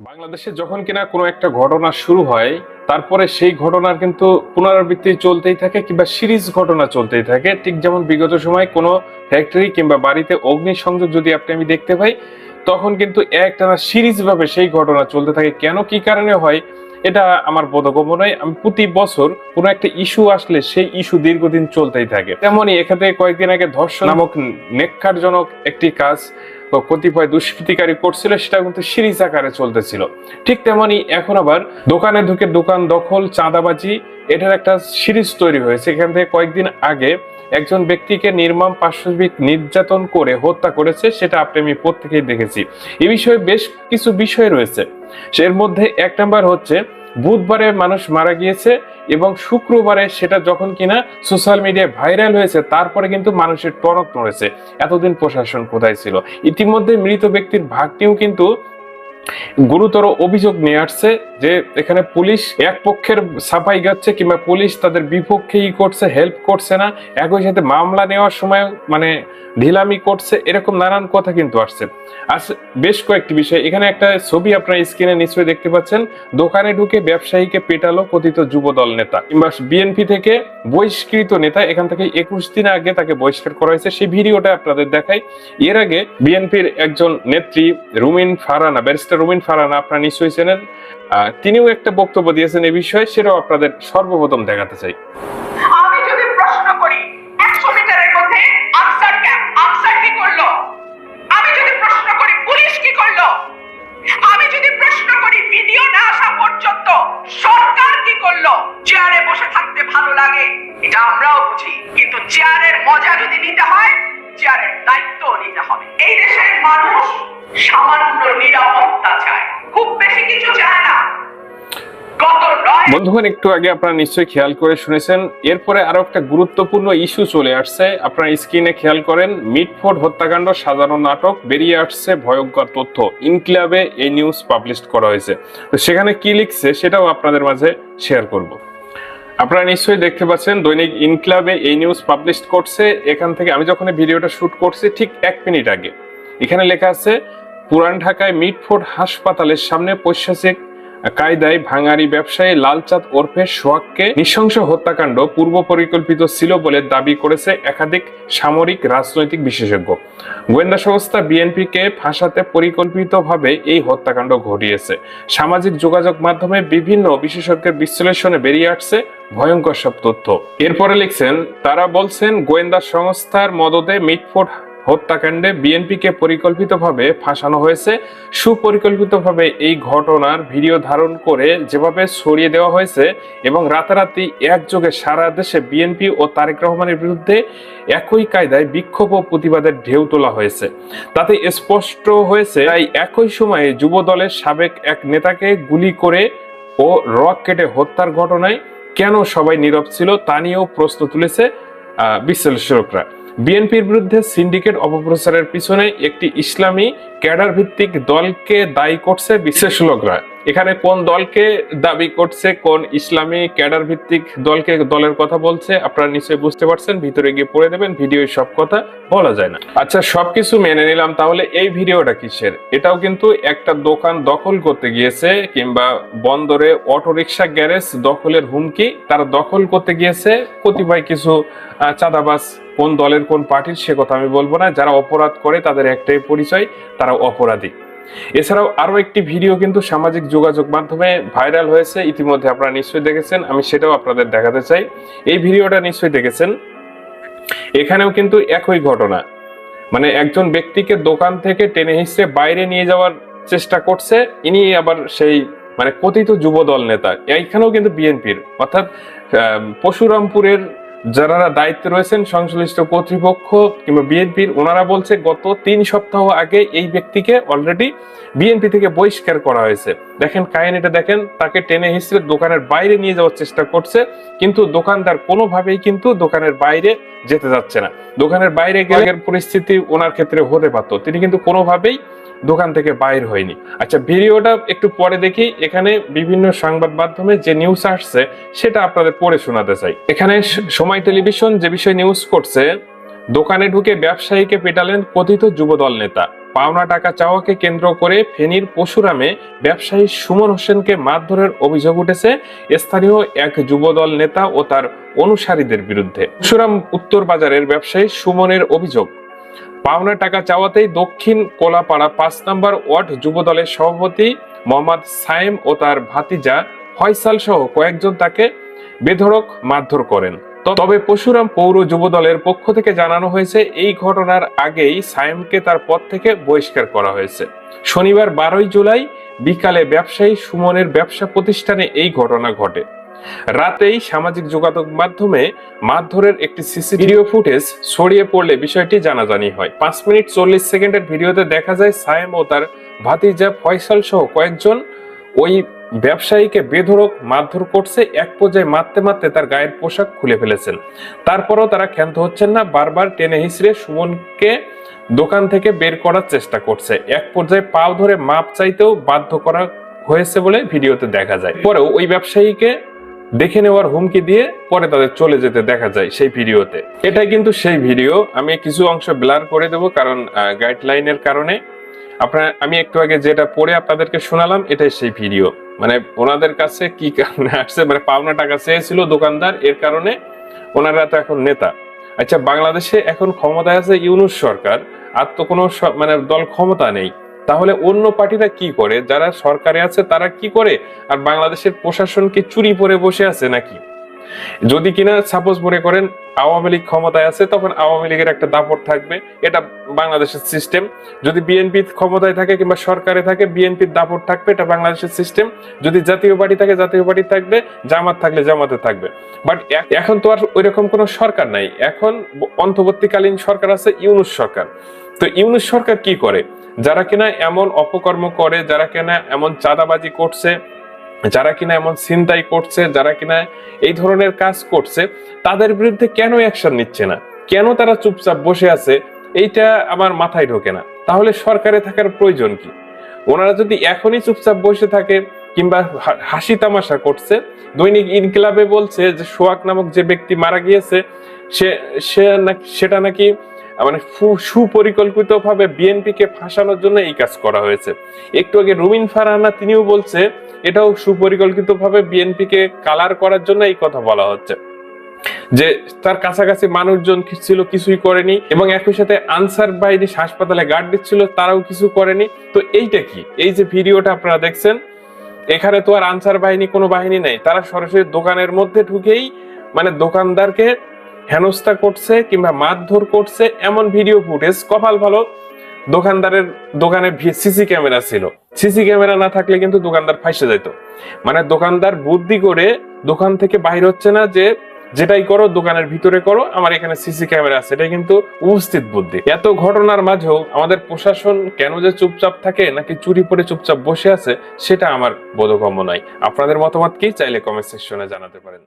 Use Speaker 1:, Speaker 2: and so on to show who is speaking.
Speaker 1: বাংলাদেশে যখন কিনা কোনো একটা ঘটনা শুরু হয়, তারপরে সেই ঘটনার কিন্তু পুনরাবৃত্তি চলতেই থাকে কিংবা সিরিজ ঘটনা চলতেই থাকে। ঠিক যেমন বিগত সময় কোনো ফ্যাক্টরি কিংবা বাড়িতে অগ্নিসংযোগ যদি আপনি আমি দেখতে পাই, তখন কিন্তু একটানা সিরিজ ভাবে সেই ঘটনা চলতে থাকে। কেন, কি কারণে হয়, এটা আমার বোধগম্য নয়। আমি প্রতি বছর কোনো একটা ইস্যু আসলে সেই ইস্যু দীর্ঘদিন চলতেই থাকে। তেমনই এখানে কয়েকদিন আগে ধর্ষণ নামক নেককারজনক একটি কাজ কতিপয় দুষ্কৃতিকারী করছিল, সেটা কিন্তু সিরিজ আকারে চলতেছিল। ঠিক তেমনি এখন আবার দোকানে ঢুকে দোকান দখল, চাঁদাবাজি, এটার একটা সিরিজ তৈরি হয়েছে। এখান থেকে কয়েকদিন আগে একজন ব্যক্তিকে নির্মম পাশবিক নির্যাতন করে হত্যা করেছে, সেটা আপনি আমি প্রত্যেকেই দেখেছি। এ বিষয়ে বেশ কিছু বিষয় রয়েছে। এর মধ্যে এক নাম্বার হচ্ছে বুধবারে মানুষ মারা গিয়েছে এবং শুক্রবারে সেটা যখন কিনা সোশ্যাল মিডিয়ায় ভাইরাল হয়েছে, তারপরে কিন্তু মানুষের টনক নড়েছে। এতদিন প্রশাসন কোথায় ছিল? ইতিমধ্যে মৃত ব্যক্তির ভাগটিও কিন্তু গুরুতর অভিযোগ নিয়ে আসছে যে এখানে পুলিশ এক পক্ষের সাফাই গাচ্ছে কিংবা পুলিশ তাদের বিপক্ষেই করছে হেল্প করছে না, একই সাথে মামলা নেওয়ার সময় মানে ঢিলামি করছে, এরকম নানান কথা কিন্তু আসছে। আর বেশ কয়েকটি বিষয়, এখানে একটা ছবি আপনার স্ক্রিনে নিশ্চয়ই দেখতে পাচ্ছেন, দোকানে ঢুকে ব্যবসায়ীকে পেটালো কথিত যুবদল নেতা, কিংবা বিএনপি থেকে বহিষ্কৃত নেতা, এখান থেকে একুশ দিন আগে তাকে বহিষ্কার করা হয়েছে, সেই ভিডিওটা আপনাদের দেখাই। এর আগে বিএনপির একজন নেত্রী রুমিন ফারানা ব্যারিস্টার রুমিন ফারানা, আপনারা নিশ্চয়ই চেনেন। তিনিও একটা বক্তব্য দিয়েছেন এই বিষয়ে, সেটাও আপনাদের সর্বপ্রথম দেখাতে চাই।
Speaker 2: কিন্তু চেয়ারের মজা যদি নিতে হয়, চেয়ারের দায়িত্ব নিতে হবে। এই দেশের মানুষ
Speaker 1: বন্ধুগণ, একটু আগে আপনারা নিশ্চয়ই খেয়াল করে শুনেছেন, এরপরে আরও একটা গুরুত্বপূর্ণ ইস্যু চলে আসছে। আপনারা স্ক্রিনে খেয়াল করেন, মিটফোর্ড হত্যাকাণ্ড সাধারণ নাটক, বেরিয়ে আসছে ভয়ঙ্কর তথ্য। ইনক্লাবে এই নিউজ পাবলিশ করা হয়েছে। তো সেখানে কি লিখছে সেটাও আপনাদের মাঝে শেয়ার করব। আপনারা নিশ্চয়ই দেখতে পাচ্ছেন, দৈনিক ইনক্লাবে এই নিউজ পাবলিশ করছে। এখান থেকে আমি যখন ভিডিওটা শুট করছি, ঠিক এক মিনিট আগে। এখানে লেখা আছে, পুরান ঢাকায় মিটফোর্ড হাসপাতালের সামনে পৈশাচিক কায়দায় ভাঙারি ব্যবসায়ী লালচাঁদ ওরফে সোহাগকে নৃশংস হত্যাকাণ্ড পূর্ব পরিকল্পিত ছিল বলে দাবি করেছে একাধিক সামরিক রাজনৈতিক বিশেষজ্ঞ। গোয়েন্দা সংস্থা বিএনপিকে ফাঁসাতে পরিকল্পিতভাবে এই হত্যাকাণ্ড ঘটিয়েছে। সামাজিক যোগাযোগ মাধ্যমে বিভিন্ন বিশেষজ্ঞের বিশ্লেষণে বেরিয়ে আসছে ভয়ঙ্কর সব তথ্য। এরপরে লিখছেন, তারা বলছেন, গোয়েন্দা সংস্থার মদতে মিটফোর্ড হত্যাকাণ্ডে বিএনপিকে পরিকল্পিতভাবে ফাঁসানো হয়েছে। সুপরিকল্পিতভাবে এই ঘটনার ভিডিও ধারণ করে যেভাবে ছড়িয়ে দেওয়া হয়েছে এবং রাতারাতি একযোগে সারা দেশে বিএনপি ও তারেক রহমানের বিরুদ্ধে একই কায়দায় বিক্ষোভ ও প্রতিবাদের ঢেউ তোলা হয়েছে। তাতে স্পষ্ট হয়েছে, তাই একই সময়ে যুব দলের সাবেক এক নেতাকে গুলি করে ও রক কেটে হত্যার ঘটনায় কেন সবাই নীরব ছিল তা নিয়েও প্রশ্ন তুলেছে বিশ্লেষকরা। বিএনপির বিরুদ্ধে সিন্ডিকেট অপপ্রচারের পিছনে একটি ইসলামী ক্যাডার ভিত্তিক দলকে দায়ী করছে বিশ্লেষকরা। এখানে কোন দলকে দাবি করছে, কোন ইসলামী ক্যাডার ভিত্তিক দলকে দলের কথা বলছে, আপনারা নিশ্চয়ই বুঝতে পারছেন, ভিতরে গিয়ে পড়ে দেবেন, ভিডিও সব কথা বলা যায় না। আচ্ছা সবকিছু মেনে নিলাম, তাহলে এই ভিডিওটা কিসের? এটাও কিন্তু একটা দোকান দখল করতে গিয়েছে, কিংবা বন্দরে অটোরিকশা গ্যারেজ দখলের হুমকি তারা দখল করতে গিয়েছে। কতিপয় কিছু চাঁদাবাস কোন দলের কোন পার্টির সে কথা আমি বলব না, যারা অপরাধ করে তাদের একটাই পরিচয়, তারা অপরাধী। এছাড়াও আরও একটি ভিডিও কিন্তু সামাজিক যোগাযোগ মাধ্যমে ভাইরাল হয়েছে, ইতিমধ্যে আপনারা নিশ্চয়ই দেখেছেন, আমি সেটাও আপনাদের দেখাতে চাই। এই ভিডিওটা নিশ্চয়ই দেখেছেন। এখানেও কিন্তু একই ঘটনা। মানে একজন ব্যক্তিকে দোকান থেকে টেনে হিসেবে বাইরে নিয়ে যাওয়ার চেষ্টা করছে, ইনি আবার সেই মানে কথিত যুবদল নেতা। এইখানেও কিন্তু বিএনপির, অর্থাৎ পশুরামপুরের যারা দায়িত্বে রয়েছেন, সংশ্লিষ্ট কর্তৃপক্ষ কিংবা বিএনপির, ওনারা বলছে গত তিন সপ্তাহ আগে এই ব্যক্তিকে অলরেডি বিএনপি থেকে বহিষ্কার করা হয়েছে। দেখেন, কাহিনীটা দেখেন, তাকে টেনে হিসেবে দোকানের বাইরে নিয়ে যাওয়ার চেষ্টা করছে, কিন্তু দোকানদার কোনোভাবেই কিন্তু দোকানের বাইরে যেতে যাচ্ছে না। দোকানের বাইরে গেলে পরিস্থিতি ওনার ক্ষেত্রে হতে পারতো। তিনি কিন্তু কোনোভাবেই দোকান থেকে বাইর হয়নি। আচ্ছা ভিডিওটা একটু পরে দেখি। এখানে বিভিন্ন সংবাদ মাধ্যমে যে নিউজ আসছে, সেটা আপনাদের পড়ে শোনাতে চাই। এখানে সময় টেলিভিশন যে বিষয়ে নিউজ করছে, দোকানে ঢুকে ব্যবসায়ীকে পেটালেন কথিত যুবদল নেতা। পাওনা টাকা চাওয়াকে কেন্দ্র করে ফেনীর পশুরামে ব্যবসায়ী সুমন হোসেনকে মারধরের অভিযোগ উঠেছে স্থানীয় এক যুবদল নেতা ও তার অনুসারীদের বিরুদ্ধে। পশুরাম উত্তর বাজারের ব্যবসায়ী সুমনের অভিযোগ। পাওনা টাকা চাওয়াতেই দক্ষিণ কোলাপাড়া পাঁচ নম্বর ওয়ার্ড যুবদলের সভাপতি মোহাম্মদ সায়েম ও তার ভাতিজা ফয়সাল সহ কয়েকজন তাকে বেধড়ক মারধর করেন। তবে পশুরাম পৌর যুবদলের পক্ষ থেকে জানানো হয়েছে, এই ঘটনার আগেই সায়েমকে তার পদ থেকে বহিষ্কার করা হয়েছে। শনিবার বারোই জুলাই বিকালে ব্যবসায়ী সুমনের ব্যবসা প্রতিষ্ঠানে এই ঘটনা ঘটে। রাতেই সামাজিক যোগাযোগ মাধ্যমে মারধরের একটি সিসি ভিডিও ফুটেজ ছড়িয়ে পড়লে বিষয়টি জানাজানি হয়। পাঁচ মিনিট চল্লিশ সেকেন্ডের ভিডিওতে দেখা যায় সায়েম ও তার ভাতিজা ফয়সাল সহ কয়েকজন ওই ব্যবসায়ীকে বেধড়ক মারধর করছে, এক পর্যায়ে মারতে মারতে তার গায়ের পোশাক খুলে ফেলেছেন। তারপরও তারা ক্ষান্ত হচ্ছেন না, বারবার টেনে হিসড়ে সুমনকে দোকান থেকে বের করার চেষ্টা করছে। এক পর্যায়ে পাও ধরে মাপ চাইতেও বাধ্য করা হয়েছে বলে ভিডিওতে দেখা যায়। পরেও ওই ব্যবসায়ীকে দেখে নেওয়ার হুমকি দিয়ে পরে তাদের চলে যেতে দেখা যায় সেই ভিডিওতে। এটাই কিন্তু সেই ভিডিও। আমি কিছু অংশ ব্লার করে দেব কারণ গাইডলাইনের কারণে। আপনার, আমি একটু আগে যেটা পড়ে আপনাদেরকে শোনালাম, এটাই সেই ভিডিও। মানে ওনাদের কাছে কি কারণে আসছে মানে পাওনা টাকা চেয়েছিল দোকানদার, এর কারণে ওনারা তো এখন নেতা। আচ্ছা বাংলাদেশে এখন ক্ষমতায় আছে ইউনুস সরকার, আর তো কোনো মানে দল ক্ষমতা নেই। তাহলে অন্য পার্টিরা কি করে? যারা সরকারে আছে তারা কি করে? আর বাংলাদেশের প্রশাসনকে চুরি পরে বসে আছে নাকি? যদি কিনা সাপোজ মনে করেন আওয়ামী লীগ ক্ষমতায় আছে, তখন আওয়ামী লীগের একটা দাপট থাকবে। এটা বাংলাদেশের সিস্টেম যদি বিএনপি ক্ষমতায় থাকে কিংবা সরকারে থাকে বিএনপির দাপট থাকবে, এটা বাংলাদেশের সিস্টেম যদি জাতীয় পার্টি থাকে, জাতীয় পার্টি থাকবে, জামাত থাকলে জামাতে থাকবে। বাট এখন তো আর ওইরকম কোনো সরকার নাই। এখন অন্তর্বর্তীকালীন সরকার আছে, ইউনুস সরকার। তো ইউনুস সরকার কি করে? যারা কিনা এমন অপকর্ম করে, যারা কিনা এমন চাঁদাবাজি করছে যারা কিনা এমন ছিনতাই করছে, যারা কিনা এই ধরনের কাজ করছে, তাদের বিরুদ্ধে কেন অ্যাকশন নিচ্ছে না? কেন তারা চুপচাপ বসে আছে? এইটা আমার মাথায় ঢোকে না। তাহলে সরকারে থাকার প্রয়োজন কি? ওনারা যদি এখনই চুপচাপ বসে থাকে কিংবা হাসি তামাশা করছে, দৈনিক ইনকিলাবে বলছে যে সোয়াক নামক যে ব্যক্তি মারা গিয়েছে, সে সে সেটা নাকি মানে সুপরিকল্পিত ভাবে বিএনপি কে ফাঁসানোর জন্য এই কাজ করা হয়েছে। একটু আগে রুমিন ফারহানা তিনিও বলছে, এটাও সুপরিকল্পিত ভাবে বিএনপি কে কালার করার জন্য এই কথা বলা হচ্ছে। যে তার কাছাকাছি মানুষজন ছিল কিছুই করেনি এবং একই সাথে আনসার বাহিনী হাসপাতালে গার্ড দিচ্ছিল, তারাও কিছু করেনি। তো এইটা কি? এই যে ভিডিওটা আপনারা দেখছেন, এখানে তো আর আনসার বাহিনী কোনো বাহিনী নেই। তারা সরাসরি দোকানের মধ্যে ঢুকেই মানে দোকানদারকে হেনস্থা করছে কিংবা মারধর করছে এমন ভিডিও ফুটেজ কপাল ভালো দোকানদারের দোকানে সিসি ক্যামেরা ছিল। সিসি ক্যামেরা না থাকলে কিন্তু দোকানদার ফাইসে যেত মানে দোকানদার বুদ্ধি করে দোকান থেকে বাইর হচ্ছে না যে, যেটাই করো, দোকানের ভিতরে করো, আমার এখানে সিসি ক্যামেরা আছে। এটা কিন্তু উপস্থিত বুদ্ধি। এত ঘটনার মাঝেও আমাদের প্রশাসন কেন যে চুপচাপ থাকে নাকি চুরি পরে চুপচাপ বসে আছে, সেটা আমার বোধগম্য নয়। আপনাদের মতামত কি? চাইলে কমেন্ট সেকশনে জানাতে পারেন।